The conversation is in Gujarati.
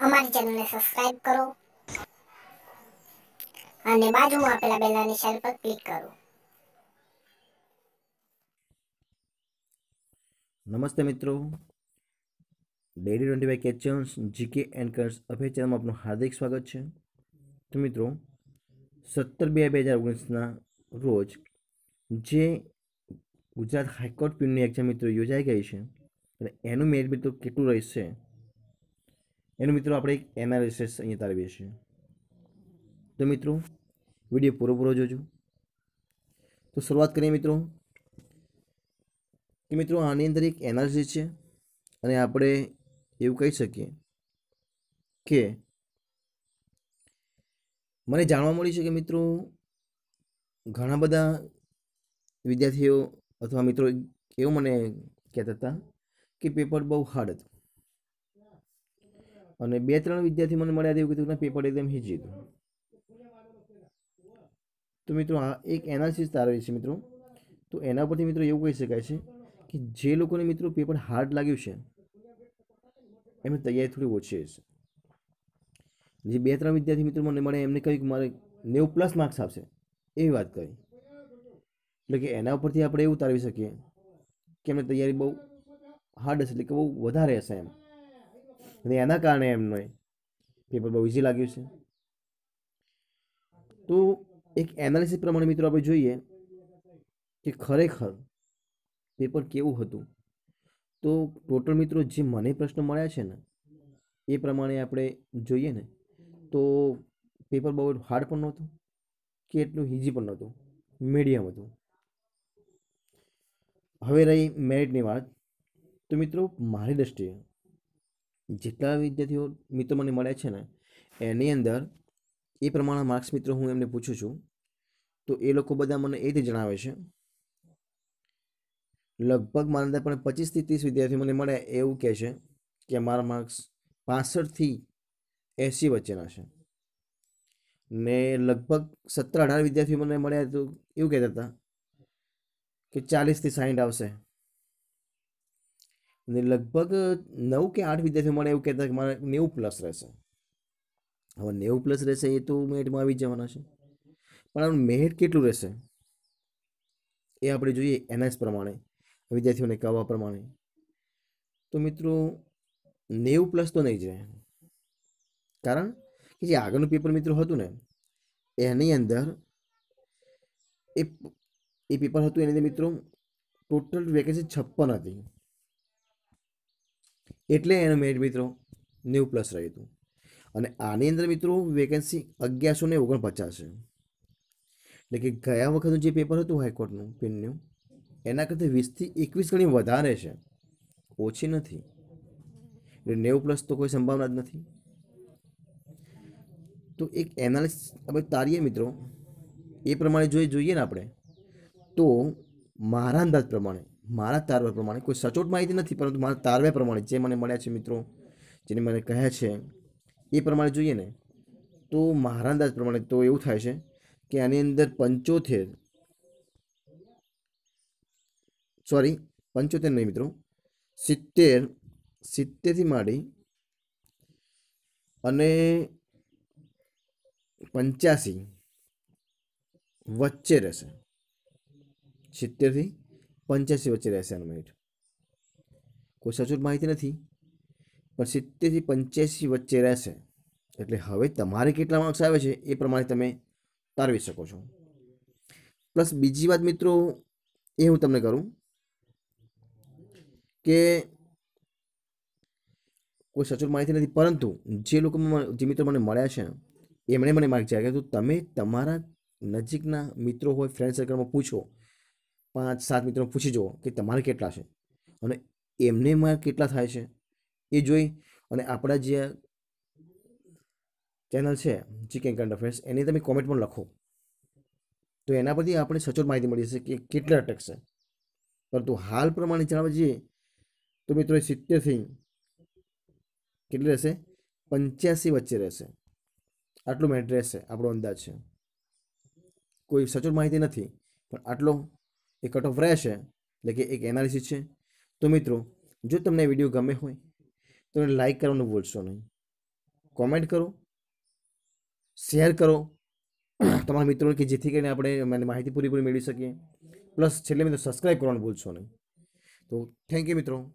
અમારી ચેનલને સબસ્ક્રાઇબ કરો. અને બાજુમાં આપેલા બેલના નિશાન પર ક્લિક કરો. નમસ્તે મિત્રો. Daily twenty five questions GK and current affair ચેનલમાં આપનું હાર્દિક સ્વાગત છે. તો મિત્રો, સત્તર બે બે હજાર ઓગણીસના રોજ જે ગુજરાત હાઈકોર્ટ પ્યુનની એક્ઝામ મિત્રો યોજાઈ ગઈ છે, અને એનું મેરિટ મિત્રો કેટલું રહેશે? એનું મિત્રો આપણે એક એનાલિસિસ અહીંયા તારવીએ છીએ તો મિત્રો, વીડિયો પૂરો પૂરો જોજો. તો શરૂઆત કરીએ મિત્રો. કે મિત્રો, આની અંદર એક એનાલિસિસ છે અને આપણે એવું કહી શકીએ કે મને જાણવા મળ્યું છે કે મિત્રો, ઘણા બધા વિદ્યાર્થીઓ અથવા મિત્રો એવું મને કહેતા હતા કે પેપર બહુ હાર્ડ હતું. અને બે ત્રણ વિદ્યાર્થી મને મળ્યા દેવું કીધું કે પેપર એકદમ ઈઝી જીતું. તો મિત્રો, આ એક એનાલિસિસ તારવી છે મિત્રો. તો એના પરથી મિત્રો એવું કહી શકાય છે કે જે લોકોને મિત્રો પેપર હાર્ડ લાગ્યું છે, એમની તૈયારી થોડી ઓછી હશે જે બે ત્રણ વિદ્યાર્થી મિત્રો મને મળે એમને કહ્યું કે મારે નેવું પ્લસ માર્ક્સ આવશે એવી વાત કરી. એટલે કે એના ઉપરથી આપણે એવું તારવી શકીએ કે એમની તૈયારી બહુ હાર્ડ હશે, એટલે કે બહુ વધારે હશે એમ. અને એના કારણે એમને પેપર બહુ ઇઝી લાગ્યું છે. તો એક એનાલિસિસ પ્રમાણે મિત્રો આપણે જોઈએ કે ખરેખર પેપર કેવું હતું? તો ટોટલ મિત્રો જે મને પ્રશ્નો મળ્યા છે ને, એ પ્રમાણે આપણે જોઈએ ને, તો પેપર બહુ હાર્ડ પણ નહોતું કે એટલું ઇઝી પણ નહોતું. મીડિયમ હતું. હવે રહી મેરિટની વાત. તો મિત્રો મારી દૃષ્ટિએ જેટલા વિદ્યાર્થીઓ મિત્રો મને મળે છે ને, એની અંદર એ પ્રમાણે માર્ક્સ મિત્રો હું એમને પૂછું છું, તો એ લોકો બધા મને એ રીતે જણાવે છે. લગભગ મારા અંદર પણ પચીસથી ત્રીસ વિદ્યાર્થીઓ મને મળે એવું કહે છે કે મારા માર્ક્સ પાસઠથી એંસી વચ્ચેના છે. ને લગભગ સત્તર અઢાર વિદ્યાર્થીઓ મને મળ્યા તો એવું કહેતા હતા કે ચાલીસથી સાઠ આવશે. ને લગભગ નવ કે આઠ વિદ્યાર્થીઓ મળે એવું કહેતા કે મારે નેવું પ્લસ રહેશે. હવે નેવું પ્લસ રહેશે એ તો મેટમાં આવી જવાના છે. પણ મેરિટ કેટલું રહેશે? એ આપણે જોઈએ એનએસ પ્રમાણે, વિદ્યાર્થીઓને કહેવા પ્રમાણે. તો મિત્રો, નેવું પ્લસ તો નહીં જાય કારણ કે જે આગળનું પેપર મિત્રો હતું ને, એની અંદર એ એ પેપર હતું એની મિત્રો ટોટલ વેકેન્સી છપ્પન હતી. એટલે એનો મેરિટ મિત્રો નેવું પ્લસ રહ્યું હતું. અને આની અંદર મિત્રો વેકેન્સી અગિયારસો ને ઓગણપચાસ છે. એટલે કે ગયા વખતનું જે પેપર હતું હાઈકોર્ટનું, પિનનું, એના કરતાં વીસથી એકવીસ ગણી વધારે છે. ઓછી નથી. એટલે નેવું પ્લસ તો કોઈ સંભાવના જ નથી. તો એક એનાલિસિસ આપણે તારીએ મિત્રો, એ પ્રમાણે જોઈ, જોઈએ ને આપણે, તો મારા અંદાજ પ્રમાણે મારા તારવા પ્રમાણે કોઈ સચોટ માહિતી નથી, પરંતુ મારા તારવે પ્રમાણે જે મને મળ્યા છે મિત્રો, જેને મને કહ્યા છે, એ પ્રમાણે જોઈએ ને, તો મારા અંદાજ પ્રમાણે તો એવું થાય છે કે આની અંદર પંચોતેર સોરી, પંચોતેર નહીં મિત્રો, સિત્તેર, સિત્તેરથી માંડી અને પંચ્યાસી વચ્ચે રહેશે. સિત્તેરથી પંચ્યાસી વચ્ચે રહેશે આનું કોઈ સચોટ માહિતી નથી, પણ સિત્તેરથી પંચ્યાસી વચ્ચે રહેશે. એટલે હવે તમારે કેટલા માર્ક્સ આવે છે એ પ્રમાણે તમે તારવી શકો છો. પ્લસ બીજી વાત મિત્રો, એ હું તમને કરું કે કોઈ સચોટ માહિતી નથી, પરંતુ જે લોકો જે મિત્રો મને મળ્યા છે, એમણે મને માર્ક જાગ્યા તો તમે તમારા નજીકના મિત્રો હોય ફ્રેન્ડ સર્કલમાં પૂછો પાંચ સાત મિત્રો પૂછી જુઓ કે તમારે કેટલા છે. અને એમને એમાં કેટલા થાય છે એ જોઈ અને આપણા જે ચેનલ છે ચિકન કરંટ અફેર્સ એની તમે કોમેન્ટ પણ લખો. તો એના પરથી આપણે સચોટ માહિતી મળી જશે કે કેટલા અટકશે પરંતુ હાલ પ્રમાણે જણાવવા જઈએ તો મિત્રો સિત્તેરથી કેટલી રહેશે? પંચ્યાસી વચ્ચે રહેશે. આટલું મેટ રહેશે આપણો અંદાજ છે. કોઈ સચોટ માહિતી નથી, પણ આટલો એ કટ ઓફ રહેશે એટલે કે એક એનાલિસિસ છે. તો મિત્રો, જો તમને વીડિયો ગમે હોય, તો લાઈક કરવાનું ભૂલશો નહીં. કોમેન્ટ કરો. શેર કરો. તમારા મિત્રોને કે જેથી કરીને આપણે માહિતી પૂરી પૂરી મેળવી શકીએ. પ્લસ છેલ્લે મિત્રો સબસ્ક્રાઈબ કરવાનું ભૂલશો નહીં. તો થેન્ક યુ મિત્રો.